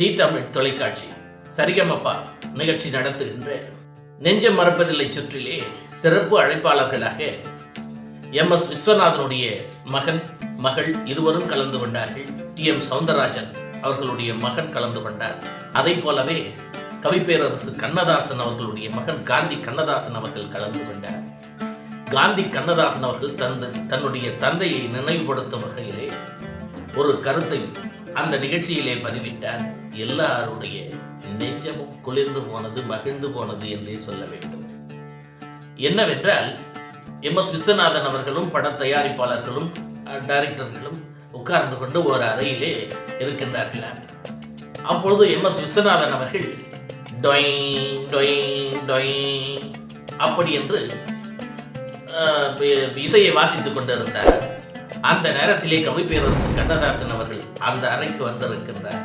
தி தமிழ் தொலைக்காட்சி சரிகமப்பா நிகழ்ச்சி நடத்துகின்ற நெஞ்சம் மறப்பதில்லை சுற்றிலே சிறப்பு அழைப்பாளர்களாக எம் எஸ் விஸ்வநாதனுடைய மகன் மகள் இருவரும் கலந்து கொண்டார்கள். டி எம் சவுந்தரராஜன் அவர்களுடைய மகன் கலந்து கொண்டார். அதை போலவே கவிப்பேரரசு கண்ணதாசன் அவர்களுடைய மகன் காந்தி கண்ணதாசன் அவர்கள் கலந்து கொண்டார். காந்தி கண்ணதாசன் அவர்கள் தந்த தன்னுடைய தந்தையை நினைவுபடுத்தும் வகையிலே ஒரு கருத்தை அந்த நிகழ்ச்சியிலே பதிவிட்டார். எல்லாருடைய நெஞ்சமும் குளிர்ந்து போனது மகிழ்ந்து போனது என்றே சொல்ல வேண்டும். என்னவென்றால் எம். எஸ். விஸ்வநாதன் அவர்களும் பட தயாரிப்பாளர்களும் டைரக்டர்களும் உட்கார்ந்து கொண்டு ஒரு அறையிலே இருக்கின்றார்களாம் அப்பொழுது எம். எஸ். விஸ்வநாதன் அவர்கள் டொயின் டொயின் டொயின் அப்படி என்று இசையை வாசித்துக் கொண்டிருந்தார். அந்த நேரத்திலே கவிப்பேரரசு கண்ணதாசன் அவர்கள் அந்த அறைக்கு வந்திருக்கின்றார்.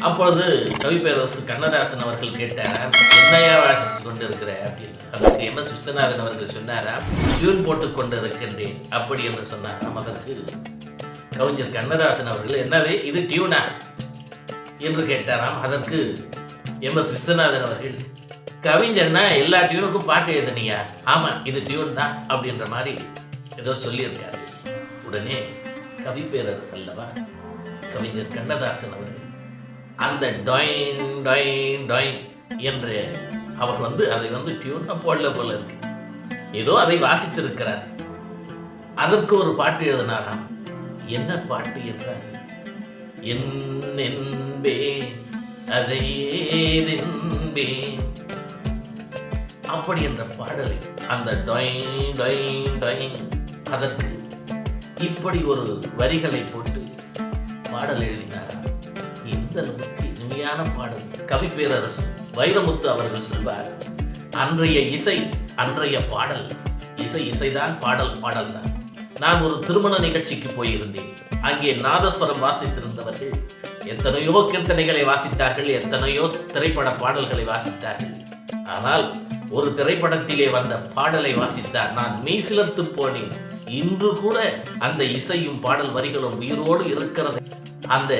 அப்பொழுது கவிப்பேரரசு கண்ணதாசன் அவர்கள் கேட்டார் என்னையா வாசித்து கொண்டிருக்கிற? அப்படின்னு. அதற்கு என்ன எஸ். விஸ்வநாதன் அவர்கள் சொன்னாராம் டியூன் போட்டுக் கொண்டிருக்கின்றேன். அப்படி என்று சொன்னாராம் அதற்கு கவிஞர் கண்ணதாசன் அவர்கள் என்னது இது டியூனா? என்று கேட்டாராம். அதற்கு எம். எஸ். விஸ்வநாதன் அவர்கள் கவிஞர்னா எல்லா டியூனுக்கும் பாட்டு எழுதுனியா? ஆமாம் இது டியூன் தான் அப்படின்ற மாதிரி ஏதோ சொல்லியிருக்காரு. உடனே கவிப்பேரரசு அல்லவா கவிஞர் கண்ணதாசன் அவர்கள் அந்த டொயின் டொயின் டொயின் என்று அவர் வந்து அதை வந்து டியூனா போடல போல இருக்கு. ஏதோ அதை வாசித்திருக்கிறார். அதற்கு ஒரு பாட்டு எழுதினாராம். என்ன பாட்டு என்றார் என்பே அதை ஏதென்பே. அப்படி என்ற பாடலை அந்த டொயின் டொயின் டொயின் அதற்கு இப்படி ஒரு வரிகளை போட்டு பாடல் எழுதினார் எந்த அளவுக்கு இனிமையான பாடல். கவி பேரரசு வைரமுத்து அவர்கள் சொல்வார் அன்றைய இசை அன்றைய பாடல். இசை இசைதான் பாடல் பாடல் தான். நான் ஒரு திருமண நிகழ்ச்சிக்கு போயிருந்தேன். அங்கே நாதஸ்வரம் வாசித்திருந்தவர்கள் எத்தனையோ கீர்த்தனைகளை வாசித்தார்கள் எத்தனையோ திரைப்பட பாடல்களை வாசித்தார்கள். ஆனால் ஒரு திரைப்படத்திலே வந்த பாடலை வாசித்தார். நான் மெய்சிலர்த்து போனேன். இன்று கூட அந்த இசையும் பாடல் வரிகளும் உயிரோடு இருக்கிறது. அந்த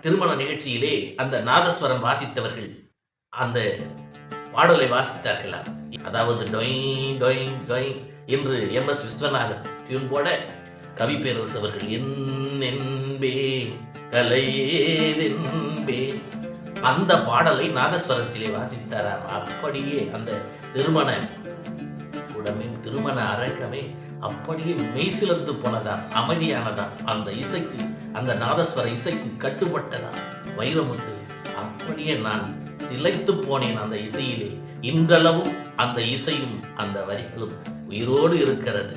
திருமண நிகழ்ச்சியிலே அந்த நாதஸ்வரம் வாசித்தவர்கள் அந்த பாடலை வாசித்தார்களா? அதாவது டொயின் டொயின் டொயின் என்று எம் எஸ் விஸ்வநாதன் டியூன் போட கவி பேரரசு அவர்கள் என் என்பே கலையேதென்பே அந்த பாடலை நாதஸ்வரத்திலே வாசித்தாராம் அப்படியே அந்த திருமண உடம்பின் திருமண அரங்கமே அப்படியே மெய்சிலந்து போனதா? அமைதியானதா? அந்த இசைக்கு அந்த நாதஸ்வர இசைக்கு கட்டுப்பட்டதா? வைரமுத்து அப்படியே நான் திளைத்து போனேன் அந்த இசையிலே. இன்றளவும் அந்த இசையும் அந்த வரிகளும் உயிரோடு இருக்கிறது.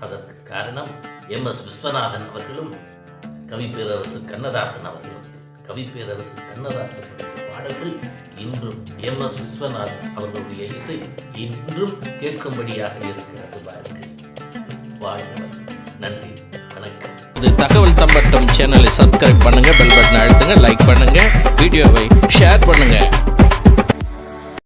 அதற்கு காரணம் எம் எஸ் விஸ்வநாதன் அவர்களும் கவிப்பேரரசு கண்ணதாசன் அவர்களும். கவிப்பேரரசு கண்ணதாசன் பாடல்கள் இன்றும் எம் எஸ் விஸ்வநாதன் அவர்களுடைய இசை இன்றும் கேட்கும்படியாக இருக்கிறது. வாழ்ந்தவர் நன்றி வணக்கம் இது தகவல் தம்பட்டம் சேனலை சப்ஸ்கிரைப் பண்ணுங்க பெல் பட்டன் அழுத்துங்க லைக் பண்ணுங்க வீடியோவை ஷேர் பண்ணுங்க.